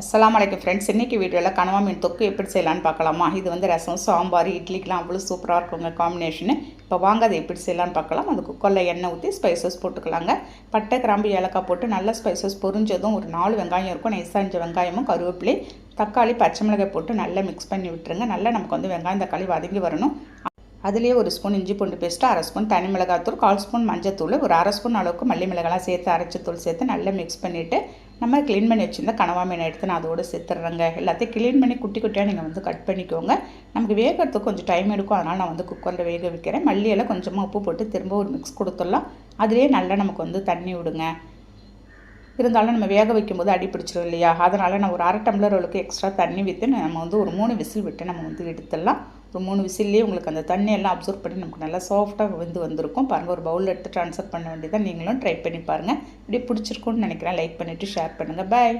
அஸ்லாம் வலைக்கம் ஃப்ரெண்ட்ஸ் இன்றைக்கி வீடியோவில் கனவா மீன் தொக்கு எப்படி செய்யலான்னு பார்க்கலாமா? இது வந்து ரசம் சாம்பார் இட்லிக்கெலாம் அவ்வளோ சூப்பராக இருக்குங்க காம்பினேஷனு இப்போ வாங்க அதை எப்படி செய்யலான்னு பார்க்கலாம். அது குக்கரில் எண்ணெய் ஊற்றி ஸ்பைசஸ் போட்டுக்கலாங்க. பட்டை கிராம்பு ஏலக்காய் போட்டு நல்லா ஸ்பைசஸ் பொரிஞ்சதும் ஒரு நாலு வெங்காயம் இருக்கும். நைஸாக அஞ்சு வெங்காயமும் கருவேப்பிலை தக்காளி பச்சை மிளகாய் போட்டு நல்லா மிக்ஸ் பண்ணி விட்டுருங்க. நல்லா நமக்கு வந்து வெங்காயம் தக்காளி வதங்கி வரணும். அதுலேயே ஒரு ஸ்பூன் இஞ்சி பூண்டு பேஸ்ட்டு அரை ஸ்பூன் தனி மிளகாத்தூள் கால் ஸ்பூன் மஞ்சத்தூள் ஒரு அரை ஸ்பூன் அளவுக்கு மல்லி மிளகாலாம் சேர்த்து அரைச்சி தூள் சேர்த்து நல்லா மிக்ஸ் பண்ணிவிட்டு நம்ம க்ளீன் பண்ணி வச்சுருந்த கனவா மீனை எடுத்து நான் அதோடு சேர்த்துட்றேங்க எல்லாத்தையும் க்ளீன் பண்ணி குட்டி குட்டியாக நீங்கள் வந்து கட் பண்ணிக்கோங்க. நமக்கு வேகிறதுக்கு கொஞ்சம் டைம் எடுக்கும். அதனால் நான் வந்து குக்கரில் வேக வைக்கிறேன். மல்லியெல்லாம் கொஞ்சமாக உப்பு போட்டு திரும்ப ஒரு மிக்ஸ் கொடுத்துடலாம். அதுலேயே நல்லா நமக்கு வந்து தண்ணி விடுங்க. இருந்தாலும் நம்ம வேக வைக்கும்போது அடி பிடிச்சிரும் இல்லையா? அதனால் நான் ஒரு அரை டம்ளர் அளவுக்கு எக்ஸ்ட்ரா தண்ணி விற்று நம்ம வந்து ஒரு மூணு விசில் விட்டு நம்ம வந்து எடுத்துடலாம். ஒரு மூணு விசில்லேயே உங்களுக்கு அந்த தண்ணியெல்லாம் அப்சர்வ் பண்ணி நமக்கு நல்லா சாஃப்டாக வந்து வந்திருக்கும். பாருங்கள் ஒரு பவுலில் எடுத்து ட்ரான்ஸ்ஃபர் பண்ண வேண்டியதான் நீங்களும் ட்ரை பண்ணி பாருங்கள் இப்படி பிடிச்சிருக்கும்னு நினைக்கிறேன். லைக் பண்ணிவிட்டு ஷேர் பண்ணுங்கள் பாய்